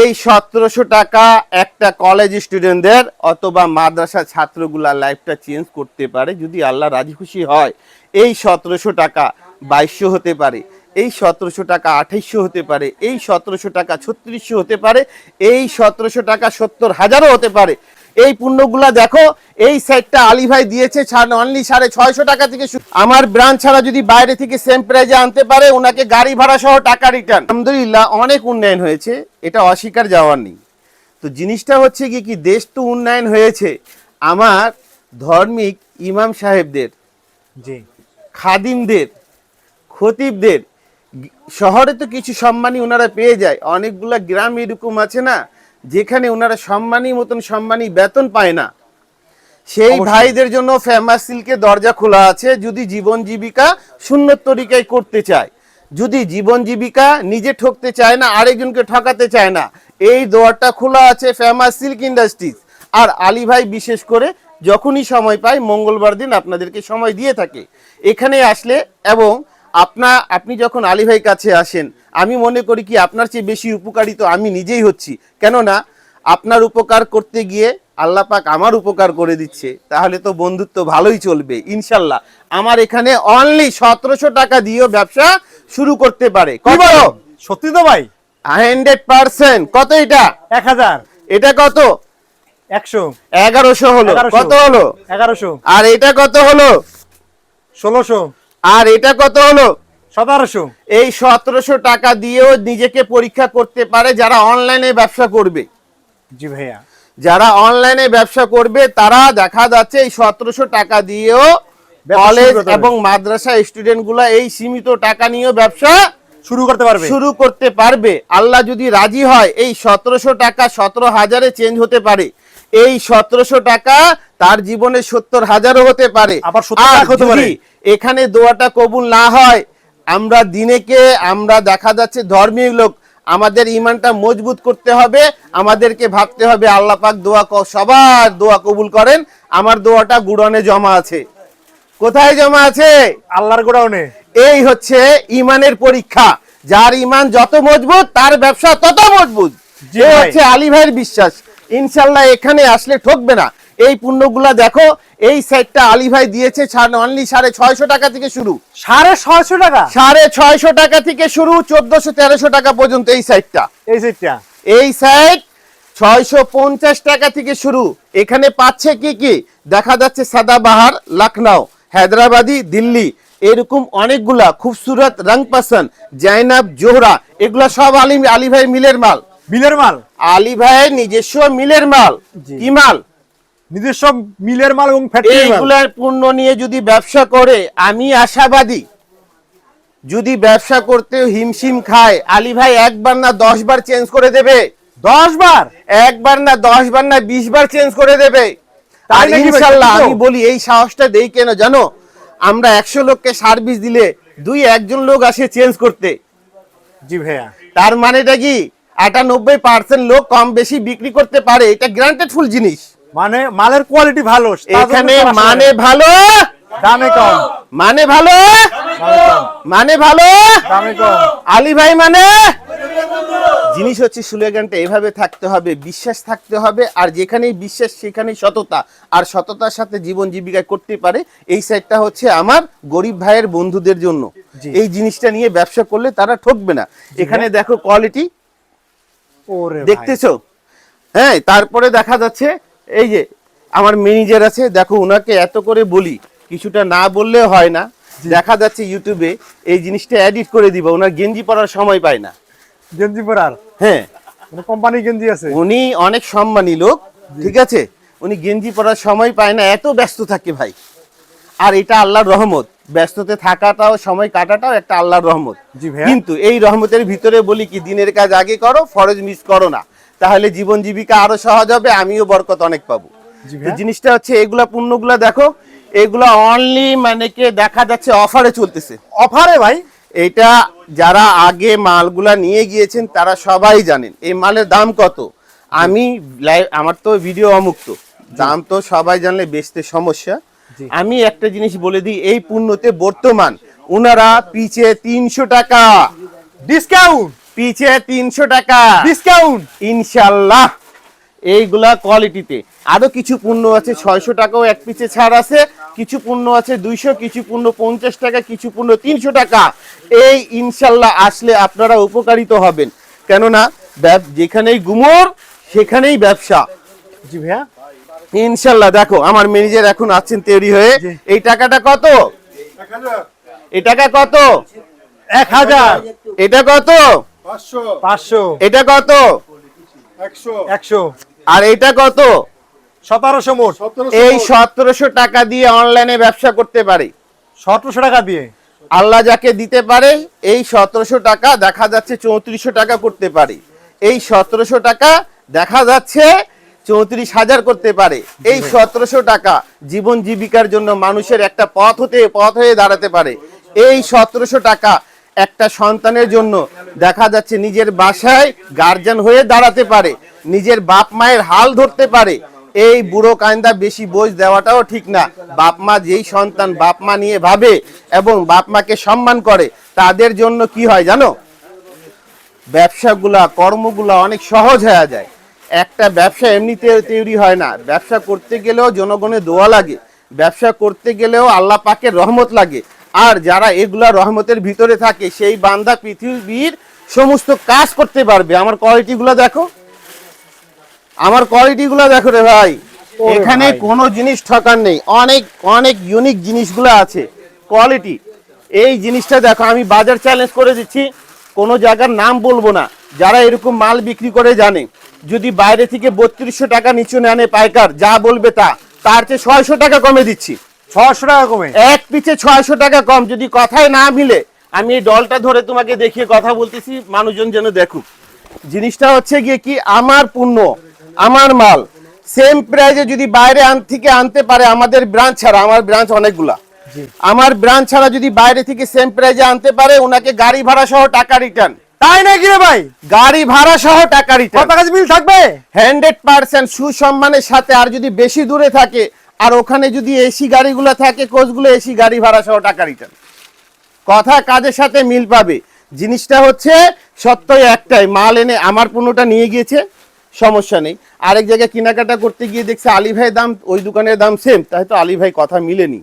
এই সতেরোশো টাকা একটা কলেজ স্টুডেন্টদের অথবা মাদ্রাসা ছাত্রগুলা লাইফটা চেঞ্জ করতে পারে, যদি আল্লাহ রাজি খুশি হয়। এই সতেরোশো টাকা বাইশশো হতে পারে, এই সতেরোশো টাকা আঠাইশশো হতে পারে, এই সতেরোশো টাকা ছত্রিশশো হতে পারে, এই সতেরোশো টাকা সত্তর হাজারও হতে পারে। এই পণ্যগুলা দেখো এই সেটটা আলী ভাই দিয়েছে অনলি সাড়ে ছয়শো টাকা থেকে আমার ব্রাঞ্চ ছাড়া যদি বাইরে থেকে সেম প্রাইজে আনতে পারে ওনাকে গাড়ি ভাড়া সহ টাকা রিটার্ন আলহামদুলিল্লাহ অনেক উন্নয়ন হয়েছে এটা অস্বীকার যাওয়ার নেই। তো জিনিসটা হচ্ছে কি কি দেশ তো উন্নয়ন হয়েছে। আমার ধর্মিক ইমাম সাহেবদের জি। খাদিমদের খতিবদের শহরে তো কিছু সম্মানই ওনারা পেয়ে যায়। অনেকগুলা গ্রাম এরকম আছে না যেখানে ওনারা সম্মানী মতন সম্মানী বেতন পায় না সেই ভাইদের জন্য ফেমাস সিল্কে দরজা খোলা আছে যদি জীবন জীবিকা শূন্য তরিকায় করতে চায়। যদি জীবন জীবিকা নিজে ঠকতে চায় না আরেকজনকে ঠকাতে চায় না এই দোয়ারটা খোলা আছে ফেমাস সিল্ক ইন্ডাস্ট্রিজ। আর আলী ভাই বিশেষ করে যখনই সময় পায় মঙ্গলবার দিন আপনাদেরকে সময় দিয়ে থাকে। এখানে আসলে এবং আপনা আপনি যখন আলী ভাই কাছে আসেন আমি মনে করি কি আপনার চেয়ে বেশি উপকারিত আমি নিজেই হচ্ছি। কেননা আপনার উপকার করতে গিয়ে আল্লাহ পাক আমার উপকার করে দিচ্ছে তাহলে তো বন্ধুত্ব ভালোই চলবে ইনশাল্লাহ। আমার এখানে অনলি সতেরোশো টাকা দিয়েও ব্যবসা শুরু করতে পারে। কি বলো? সত্যি তো ভাই? হান্ড্রেড পার্সেন্ট কত এটা? এক হাজার। এটা কত? একশো। এগারোশো হলো। কত হলো? এগারোশো। আর এটা কত হলো? ষোলোশো। আর এটা কত হলো? সতেরোশো? এই সতেরোশো টাকা দিয়েও নিজেকে পরীক্ষা করতে পারে যারা অনলাইনে ব্যবসা করবে। জি ভাইয়া। যারা অনলাইনে ব্যবসা করবে তারা দেখা যাচ্ছে এই সতেরোশো টাকা দিয়েও কলেজ। এবং মাদ্রাসা স্টুডেন্টগুলা এই সীমিত টাকা নিয়েও ব্যবসা শুরু করতে পারবে। শুরু করতে পারবে। আল্লাহ যদি রাজি হয় এই সতেরোশো টাকা সতেরো হাজারে চেঞ্জ হতে পারে। এই সতেরোশো টাকা তার জীবনে সত্তর হাজারও হতে পারে। আবার 70 আর হতে পারে। এখানে দোয়াটা কবুল না হয় আমরা দিনেকে আমরা দেখা যাচ্ছে ধর্মীয় লোক। আমাদের ইমানটা মজবুত করতে হবে আমাদেরকে ভাবতে হবে আল্লাহ পাক দোয়া সবার দোয়া কবুল করেন আমার দোয়াটা গুড়নে জমা আছে। কোথায় জমা আছে? আল্লাহর গোডাউনে এই হচ্ছে ইমানের পরীক্ষা। যার ইমান যত মজবুত তার ব্যবসা তত মজবুত। যে হচ্ছে আলী ভাইয়ের বিশ্বাস। ইনশাল্লাহ এখানে আসলে ঠকবে না। এই পণ্যগুলা দেখো এই সাইডটা আলী ভাই দিয়েছে অনলি সাড়ে ছয়শো টাকা থেকে শুরু। সাড়ে ছয়শো টাকা? সাড়ে ছয়শো টাকা থেকে শুরু চোদ্দশো তেরোশো টাকা পর্যন্ত এই সাইডটা এই সেটটা এই সাইড ছয়শো পঞ্চাশ টাকা থেকে শুরু। এখানে পাচ্ছে কি কি? দেখা যাচ্ছে সাদাবাহার লখনৌ হায়দ্রাবাদি দিল্লি। এরকম অনেকগুলা খুবসুরত রং পাসন জাইনাব জোহরা এগুলা সব আলী আলী ভাই মিলের মাল। মিলের মাল? আলী ভাইয়ের নিজস্ব মিলের মাল। কি মাল? নিজস্ব মিলের মাল এবং এইগুলার পণ্য নিয়ে যদি ব্যবসা করে আমি আশাবাদী। যদি ব্যবসা করতে হিমশিম খায় আলী ভাই একবার না দশ বার চেঞ্জ করে দেবে। দশ বার একবার না দশ বার না বিশ বার চেঞ্জ করে দেবে। আর ইনশাল্লাহ আমি বলি এই সাহসটা দেই কেন জানো? আমরা একশো লোককে সার্ভিস দিলে দুই একজন লোক আসে চেঞ্জ করতে। জি ভাইয়া। তার মানেটা কি? আটানব্বই পার্সেন্ট লোক কম বেশি বিক্রি করতে পারে এটা গ্রান্টেড ফুল জিনিস। মানে মালের কোয়ালিটি ভালো এখানে মানে ভালো? দামে কম। মানে ভালো? মানে ভালো? দামে কম। আলী ভাই মানে? জিনিস হচ্ছে স্লোগানটা এভাবে থাকতে হবে বিশ্বাস থাকতে হবে আর যেখানেই বিশ্বাস সেখানেই সততা। আর সততার সাথে জীবন জীবিকা করতে পারে এই সাইডটা হচ্ছে আমার গরিব ভাইয়ের বন্ধুদের জন্য। এই জিনিসটা নিয়ে ব্যবসা করলে তারা ঠকবে না। এখানে দেখো কোয়ালিটি ওরে দেখতেছো? হ্যাঁ তারপরে দেখা যাচ্ছে এই যে আমার ম্যানেজার আছে দেখো ওনাকে এত করে বলি কিছুটা না বললে হয় না। দেখা যাচ্ছে ইউটিউবে এই জিনিসটা এডিট করে দিব ওনার গেঞ্জি পরার সময় পায় না। গেঞ্জি পরার? হ্যাঁ। কোম্পানি গেঞ্জি আছে? উনি অনেক সম্মানী লোক ঠিক আছে? উনি গেঞ্জি পরার সময় পায় না এত ব্যস্ত থাকে ভাই। আর এটা আল্লাহর রহমত ব্যস্ততে থাকাটাও সময় কাটাটাও একটা আল্লাহর রহমত। কিন্তু এই রহমতের ভিতরে বলি কি দিনের কাজ আগে করো ফরজ মিস করো না। তাহলে জীবন জীবিকা আরও সহজ হবে আমিও বরকত অনেক পাবো। জিনিসটা হচ্ছে এগুলা পণ্যগুলা দেখো এগুলা অনলি মানে কে দেখা যাচ্ছে অফারে চলতেছে। অফারে ভাই? এটা যারা আগে মালগুলা নিয়ে গিয়েছেন তারা সবাই জানেন এই মালের দাম কত? আমি আমার তো ভিডিও অমুক্ত। দাম তো সবাই জানলে বেচতে সমস্যা। আমি একটা জিনিস বলে দিই এই পণ্যতে বর্তমান ওনারা পিছে তিনশো টাকা। ডিসকাউন্ট পিছে তিনশো টাকা। ডিসকাউন্ট ইনশাল্লাহ। এইগুলা কোয়ালিটিতে আরও কিছু পণ্য আছে ছয়শো টাকাও এক পিছে ছাড় আছে। কিছু পণ্য আছে দুইশো কিছু পণ্য পঞ্চাশ টাকা কিছু পণ্য তিনশো টাকা। এই ইনশাল্লাহ আসলে আপনারা উপকারিত হবেন। কেননা ব্যব- যেখানেই গুমর সেখানেই ব্যবসা। জি ভাইয়া। ইনশাল্লাহ দেখো আমার ম্যানেজার এখন আছেন তৈরি হয়ে। এই টাকাটা কত? এই টাকা কত? এক হাজার। এটা কত? পাঁচশো। এটা কত? একশো। আর এটা কত? সতেরোশো মোট। এই সতেরোশো টাকা দিয়ে অনলাইনে ব্যবসা করতে পারে। সতেরোশো টাকা দিয়ে? আল্লাহ যাকে দিতে পারে এই সতেরোশো টাকা দেখা যাচ্ছে চৌত্রিশশো টাকা করতে পারে। এই সতেরোশো টাকা দেখা যাচ্ছে চৌত্রিশ হাজার করতে পারে। এই সতেরোশো টাকা জীবন জীবিকার জন্য মানুষের একটা পথ হতে পথ হয়ে দাঁড়াতে পারে। এই সতেরোশো টাকা একটা সন্তানের জন্য দেখা যাচ্ছে নিজের বাসায় গার্জিয়ান হয়ে দাঁড়াতে পারে, নিজের বাপ মায়ের হাল ধরতে পারে। এই বুড়ো কায়দা বেশি বোঝ দেওয়াটাও ঠিক না। বাপ মা যেই সন্তান বাপ মা নিয়ে ভাবে এবং বাপ মাকে সম্মান করে, তাদের জন্য কি হয় জানো? ব্যবসাগুলা, কর্মগুলা অনেক সহজ হয়ে যায়। একটা ব্যবসা এমনিতে তৈরি হয় না। ব্যবসা করতে গেলেও জনগণের দোয়া লাগে। ব্যবসা করতে গেলেও আল্লাহ পাকের রহমত লাগে। আর যারা এগুলা রহমতের ভিতরে থাকে সেই বান্দা পৃথিবীর সমস্ত কাজ করতে পারবে। আমার কোয়ালিটিগুলো দেখো। আমার কোয়ালিটিগুলো দেখো রে ভাই। এখানে কোনো জিনিস ঠকার নেই। অনেক অনেক ইউনিক জিনিসগুলো আছে। কোয়ালিটি এই জিনিসটা দেখো আমি বাজার চ্যালেঞ্জ করে দিচ্ছি। কোনো জায়গার নাম বলব না। যারা এরকম মাল বিক্রি করে জানে যদি বাইরে থেকে বত্রিশশো টাকা নিচু আনে পাইকার যা বলবে তা। তার চেয়ে ছয়শো টাকা কমে দিচ্ছি। ছশো টাকা কমে। এক পিছে ছয়শো টাকা কম যদি কথায় না মিলে আমি এই ডলটা ধরে তোমাকে দেখিয়ে কথা বলতেছি মানুষজন যেন দেখুক। জিনিসটা হচ্ছে গিয়ে কি আমার পণ্য আমার মাল সেম প্রাইজে যদি বাইরে থেকে আনতে পারে আমাদের ব্রাঞ্চ ছাড়া আমার ব্রাঞ্চ অনেকগুলা। আমার ব্রাঞ্চ ছাড়া যদি বাইরে থেকে সেম প্রাইজে আনতে পারে ওনাকে গাড়ি ভাড়া সহ টাকা রিটার্ন তাই নাকি রে ভাই? গাড়ি ভাড়া সহ টাকা কত রিটার্ন কাছে বিল থাকবে? হান্ড্রেড পার্সেন্ট সুসম্মানের সাথে আর যদি বেশি দূরে থাকে আর ওখানে যদি এসি গাড়িগুলো থাকে কোচগুলো এসি গাড়ি ভাড়া সহ টাকা রিটার্ন কথা কাজের সাথে মিল পাবে? জিনিসটা হচ্ছে সত্যই একটাই মাল এনে আমার পণ্যটা নিয়ে গিয়েছে সমস্যা নেই। আরেক জায়গায় কেনাকাটা করতে গিয়ে দেখছে আলী ভাই দাম ওই দোকানের দাম সেম তাই তো আলী ভাই কথা মিলেনি।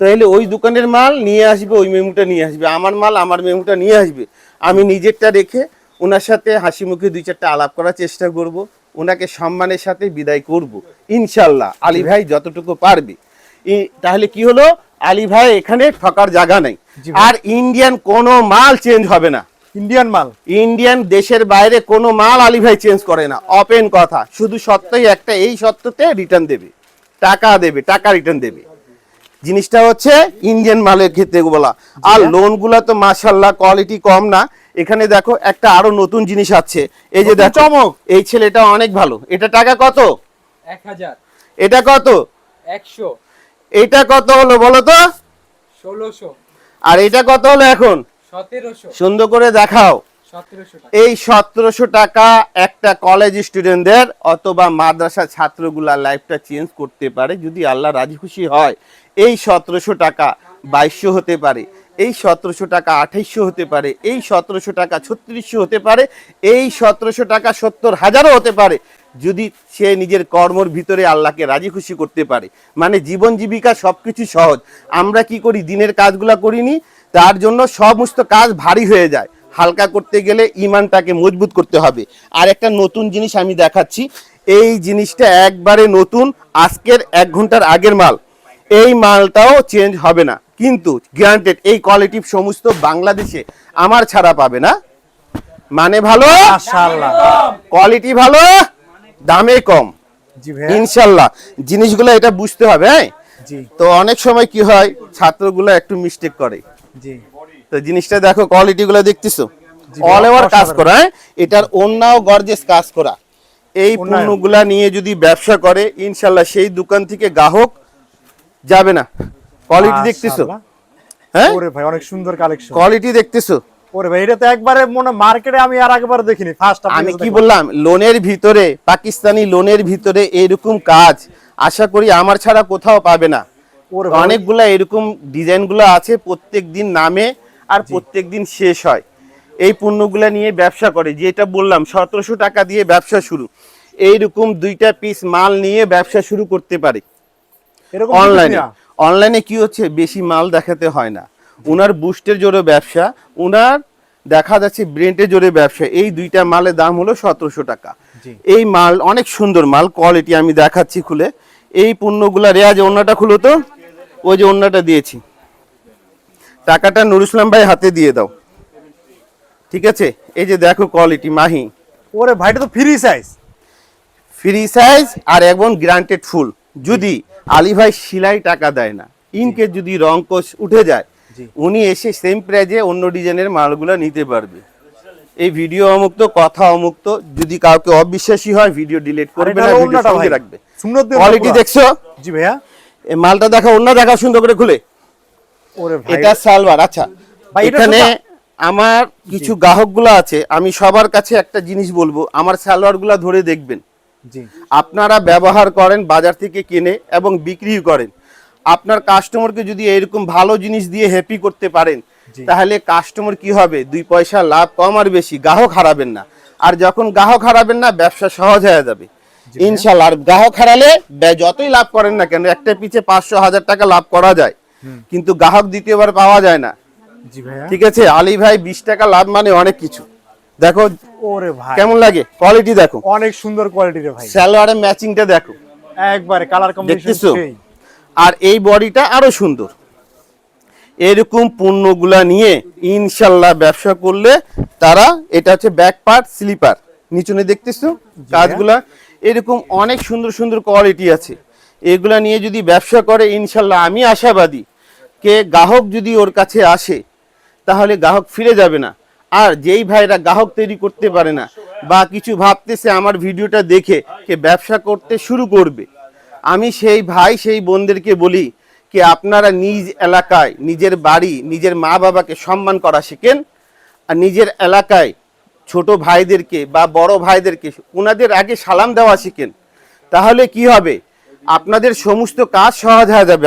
তাহলে ওই দোকানের মাল নিয়ে আসবে ওই মেমুটা নিয়ে আসবে আমার মাল আমার মেমুটা নিয়ে আসবে। আমি নিজেরটা রেখে ওনার সাথে হাসি মুখে দুই চারটা আলাপ করার চেষ্টা করব। ওনাকে সম্মানের সাথে বিদায় করব। ইনশাল্লাহ। আলী ভাই যতটুকু পারবে। তাহলে কি হলো? আলী ভাই এখানে ঠকার জায়গা নাই। আর ইন্ডিয়ান কোনো মাল চেঞ্জ হবে না। ইন্ডিয়ান মাল? ইন্ডিয়ান দেশের বাইরে কোনো মাল আলী ভাই চেঞ্জ করে না। ওপেন কথা। শুধু সত্যই একটা এই সত্যতে রিটার্ন দেবে। টাকা দেবে টাকা রিটার্ন দেবে। জিনিসটা হচ্ছে ইন্ডিয়ান মালের ক্ষেত্রে বলা। আর লোনগুলা তো মাশাল্লাহ কোয়ালিটি কম না। এখানে দেখো একটা আরও নতুন জিনিস আছে। এই যে দেখো চমক। এই ছেলেটা অনেক ভালো। এটা টাকা কত? এক হাজার। এটা কত? একশো। এটা কত হলো বলো তো? ষোলোশো। আর এটা কত হলো এখন? সতেরোশো। সুন্দর করে দেখাও। এই সতেরোশো টাকা একটা কলেজ স্টুডেন্টদের অথবা মাদ্রাসা ছাত্রগুলা লাইফটা চেঞ্জ করতে পারে, যদি আল্লাহ রাজি খুশি হয়। এই সতেরোশো টাকা বাইশশো হতে পারে, এই সতেরোশো টাকা আঠাইশশো হতে পারে, এই সতেরোশো টাকা ছত্রিশশো হতে পারে, এই সতেরোশো টাকা সত্তর হাজারও হতে পারে, যদি সে নিজের কর্মর ভিতরে আল্লাহকে রাজি খুশি করতে পারে। মানে জীবন জীবিকা সব কিছু সহজ। আমরা কি করি? দিনের কাজগুলা করিনি, তার জন্য সমস্ত কাজ ভারী হয়ে যায়। হালকা করতে গেলে ইমানটাকে মজবুত করতে হবে। আর একটা নতুন জিনিস আমি দেখাচ্ছি এই জিনিসটা একবারে নতুন আজকের এক ঘণ্টার আগের মাল। এই মালটাও চেঞ্জ হবে না। কিন্তু গ্যারান্টেড এই কোয়ালিটি সমস্ত বাংলাদেশে আমার ছাড়া পাবে না। মানে ভালো? কোয়ালিটি ভালো? দামে কম। ইনশাল্লাহ জিনিসগুলো এটা বুঝতে হবে হ্যাঁ? তো অনেক সময় কি হয় ছাত্রগুলো একটু মিস্টেক করে। জি। তো জিনিসটা দেখো কোয়ালিটি গুলো দেখতেছো? অল ওভার কাজ করা হ্যাঁ? এটার অন্যও গর্জেস কাজ করা। এই পণ্যগুলা নিয়ে যদি ব্যবসা করে ইনশাল্লাহ সেই দোকান থেকে গ্রাহক যাবে না। কোয়ালিটি দেখতেছো? হ্যাঁ? ওরে ভাই অনেক সুন্দর কালেকশন কোয়ালিটি দেখতেছো? ওরে ভাই এটা তো একবারে মনে মার্কেটে আমি আর একবার দেখিনি ফার্স্ট আমি কি বললাম? লোনের ভিতরে পাকিস্তানি লোনের ভিতরে এরকম কাজ আশা করি আমার ছাড়া কোথাও পাবে না। অনেকগুলা এরকম ডিজাইনগুলো আছে প্রত্যেক দিন নামে আর প্রত্যেক দিন শেষ হয়। এই পণ্যগুলো নিয়ে ব্যবসা করে যেটা বললাম সতেরোশো টাকা দিয়ে ব্যবসা শুরু। এইরকম দুইটা পিস মাল নিয়ে ব্যবসা শুরু করতে পারে। এরকম অনলাইনে অনলাইনে কি হচ্ছে বেশি মাল দেখাতে হয় না। উনার বুস্টের জোরে ব্যবসা উনার দেখা যাচ্ছে ব্রেন্টের জোরে ব্যবসা এই দুইটা মালের দাম হলো সতেরোশো টাকা। এই মাল অনেক সুন্দর মাল কোয়ালিটি আমি দেখাচ্ছি খুলে। এই পণ্যগুলা রেয়া যে অন্যটা খুলো তো। ওই যে অন্যটা দিয়েছি। টাকাটা নুর ইসলাম ভাই হাতে দিয়ে দাও। ঠিক আছে? এই যে দেখো কোয়ালিটি মাহি। ওরে ভাইটা তো ফ্রি সাইজ ফ্রি সাইজ আর একদম গ্রান্টেড ফুল যদি আলী ভাই সিলাই টাকা দেয় না ইনকে যদি রং কোষ উঠে যায় উনি এসে সেম প্রাইজে অন্য ডিজাইনের মালগুলো নিতে পারবে। এই ভিডিও অমুক্ত কথা অমুক্ত যদি কাউকে অবিশ্বাসী হয় ভিডিও ডিলিট করবে না ভিডিও সঙ্গে রাখবে। কোয়ালিটি দেখছ? জি ভাইয়া। এই মালটা দেখা অন্য দেখা সুন্দর করে খুলে। এটা সালবার আচ্ছা। এখানে আমার কিছু গ্রাহকগুলো আছে আমি সবার কাছে একটা জিনিস বলব আমার সালোয়ারগুলো ধরে দেখবেন। আপনারা ব্যবহার করেন বাজার থেকে কিনে এবং বিক্রি করেন। আপনার কাস্টমারকে যদি এরকম ভালো জিনিস দিয়ে হ্যাপি করতে পারেন তাহলে কাস্টমার কি হবে? দুই পয়সা লাভ কম আর বেশি গ্রাহক হারাবেন না। আর যখন গ্রাহক হারাবেন না ব্যবসা সহজ হয়ে যাবে। ইনশাল্লাহ আর গ্রাহক হারালে যতই লাভ করেন না কেন একটা পিছে পাঁচশো হাজার টাকা লাভ করা যায়। কিন্তু গ্রাহক দ্বিতীয়বার পাওয়া যায় না। ঠিক আছে? আলী ভাই বিশ টাকা লাভ মানে অনেক কিছু। দেখো ওরে ভাই। কেমন লাগে? কোয়ালিটি দেখো। অনেক সুন্দর কোয়ালিটি রে ভাই। সালোয়ারের ম্যাচিংটা দেখো। একবারে কালার কম্বিনেশন আর এই বডিটা আরও সুন্দর। এরকম পণ্যগুলা নিয়ে ইনশাল্লাহ ব্যবসা করলে তারা এটা হচ্ছে ব্যাক পার্ট স্লিপার নিচনে দেখতেছো? কাজগুলা? এরকম অনেক সুন্দর সুন্দর কোয়ালিটি আছে। এগুলা নিয়ে যদি ব্যবসা করে ইনশাল্লাহ আমি আশাবাদী কে গ্রাহক যদি ওর কাছে আসে, তাহলে গ্রাহক ফিরে যাবে না। আর যেই ভাইরা গ্রাহক তৈরি করতে পারে না, বা কিছু ভাবতেছে আমার ভিডিওটা দেখে কে ব্যবসা করতে শুরু করবে। আমি সেই ভাই, সেই বোনদেরকে বলি কি, আপনারা নিজ এলাকায় নিজের বাড়ি, নিজের মা বাবাকে সম্মান করা শেখেন, আর নিজের এলাকায় ছোট ভাইদেরকে বা বড় ভাইদেরকে ওনাদের আগে সালাম দেওয়া শিখেন। তাহলে কি হবে? আপনাদের সমস্ত কাজ সহজ হয়ে যাবে।